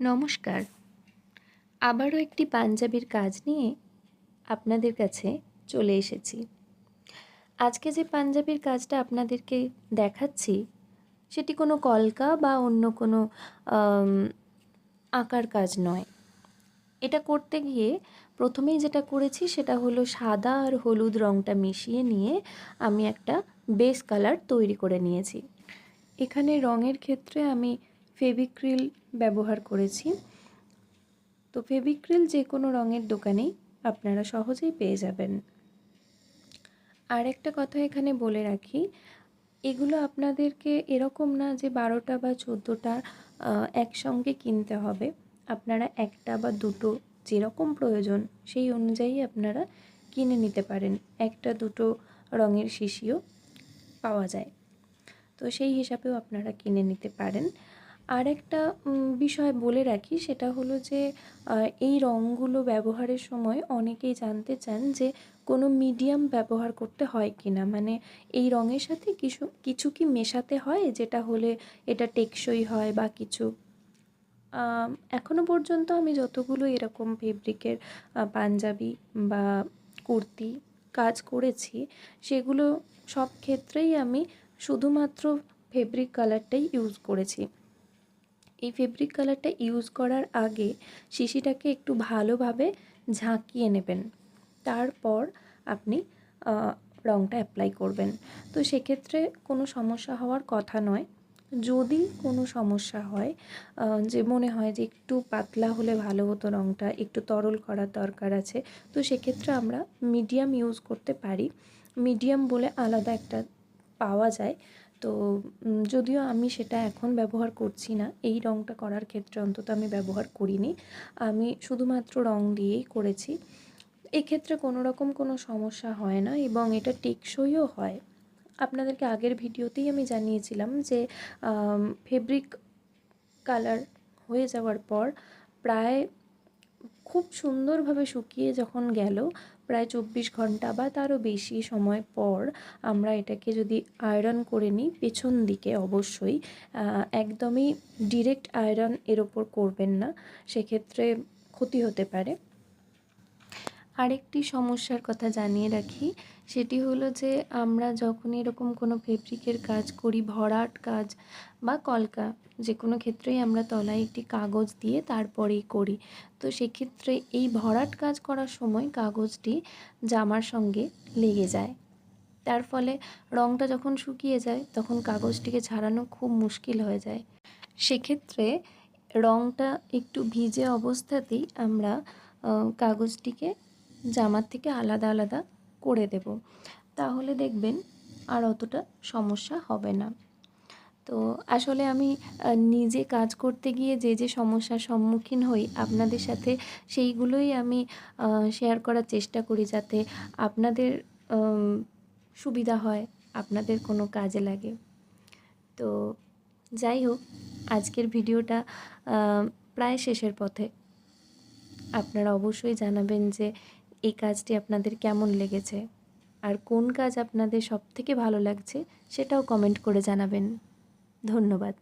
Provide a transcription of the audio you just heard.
নমস্কার। আবারও একটি পাঞ্জাবির কাজ নিয়ে আপনাদের কাছে চলে এসেছি। আজকে যে পাঞ্জাবির কাজটা আপনাদেরকে দেখাচ্ছি, সেটি কোনো কলকা বা অন্য কোনো আঁকার কাজ নয়। এটা করতে গিয়ে প্রথমেই যেটা করেছি সেটা হলো সাদা আর হলুদ রঙটা মিশিয়ে নিয়ে আমি একটা বেস কালার তৈরি করে নিয়েছি। এখানে রঙের ক্ষেত্রে আমি ফেভিক্রিল ব্যবহার করেছি। তো ফেভিক্রিল যে কোনো রঙের দোকানেই আপনারা সহজেই পেয়ে যাবেন। আর একটা কথা এখানে বলে রাখি, এগুলো আপনাদেরকে এরকম না যে বারোটা বা চোদ্দোটা একসঙ্গে কিনতে হবে। আপনারা একটা বা দুটো যেরকম প্রয়োজন সেই অনুযায়ী আপনারা কিনে নিতে পারেন। একটা দুটো রঙের শিশিও পাওয়া যায়। তো সেই হিসাবেও আপনারা কিনে নিতে পারেন। আর একটা বিষয় বলে রাখি সেটা হলো যে এই রঙগুলো ব্যবহারের সময় অনেকেই জানতে চান যে কোনো মিডিয়াম ব্যবহার করতে হয় কি না মানে এই রঙের সাথে কিছু কিছু কি মেশাতে হয়? যেটা হলে এটা টেকসই হয় বা কিছু? আম, এখনও পর্যন্ত আমি যতগুলো এরকম ফেব্রিকের পাঞ্জাবি বা কুর্তি কাজ করেছি সেগুলো সব ক্ষেত্রেই আমি শুধুমাত্র ফেব্রিক কালারটাই ইউজ করেছি। এই ফেব্রিক কালারটা ইউজ করার আগে শিশিটাকে একটু ভালোভাবে ঝাঁকিয়ে নেবেন। তারপর আপনি রঙটা অ্যাপ্লাই করবেন। তো সেক্ষেত্রে কোনো সমস্যা হওয়ার কথা নয়। যদি কোনো সমস্যা হয় যে মনে হয় যে একটু পাতলা হলে ভালো হতো রঙটা একটু তরল করার দরকার আছে, তো সেক্ষেত্রে আমরা মিডিয়াম ইউজ করতে পারি। মিডিয়াম বলে আলাদা একটা পাওয়া যায়। তো যদিও আমি সেটা এখন ব্যবহার করছি না, এই রঙটা করার ক্ষেত্রে অন্তত আমি ব্যবহার করিনি। আমি শুধুমাত্র রং দিয়েই করেছি। এক্ষেত্রে কোনো রকম কোনো সমস্যা হয় না এবং এটা টেকসইও হয়। আপনাদেরকে আগের ভিডিওতেই আমি জানিয়েছিলাম যে ফেব্রিক কালার হয়ে যাওয়ার পর প্রায় খুব সুন্দরভাবে শুকিয়ে যখন গেল, প্রায় চব্বিশ ঘণ্টা বা তারও বেশি সময় পর আমরা এটাকে যদি আয়রন করে নিই, পেছন দিকে অবশ্যই একদমই ডিরেক্ট আয়রন এর ওপর করবেন না। সেক্ষেত্রে ক্ষতি হতে পারে। আরেকটি সমস্যার কথা জানিয়ে রাখি। সেটি হলো যে, আমরা যখন এরকম কোনো ফেব্রিকের কাজ করি, ভরাট কাজ বা কলকা, যে কোনো ক্ষেত্রেই আমরা তলায় একটি কাগজ দিয়ে তারপরেই করি। তো সেক্ষেত্রে এই ভরাট কাজ করার সময় কাগজটি জামার সঙ্গে লেগে যায়। তার ফলে রঙটা যখন শুকিয়ে যায়, তখন কাগজটিকে ছাড়ানো খুব মুশকিল হয়ে যায়। সেক্ষেত্রে রঙটা একটু ভিজে অবস্থাতেই আমরা কাগজটিকে জামার থেকে আলাদা আলাদা করে দেব। তাহলে দেখবেন আর অতটা সমস্যা হবে না। তো আসলে আমি নিজে কাজ করতে গিয়ে যে যে সমস্যার সম্মুখীন হই, আপনাদের সাথে সেইগুলোই আমি শেয়ার করার চেষ্টা করি যাতে আপনাদের সুবিধা হয়, আপনাদের কোনো কাজে লাগে। তো যাই হোক, আজকের ভিডিওটা প্রায় শেষের পথে। আপনারা অবশ্যই জানাবেন যে এই কাজটি আপনাদের কেমন লেগেছে? আর কোন কাজ আপনাদের সবথেকে ভালো লাগছে সেটাও কমেন্ট করে জানাবেন। ধন্যবাদ।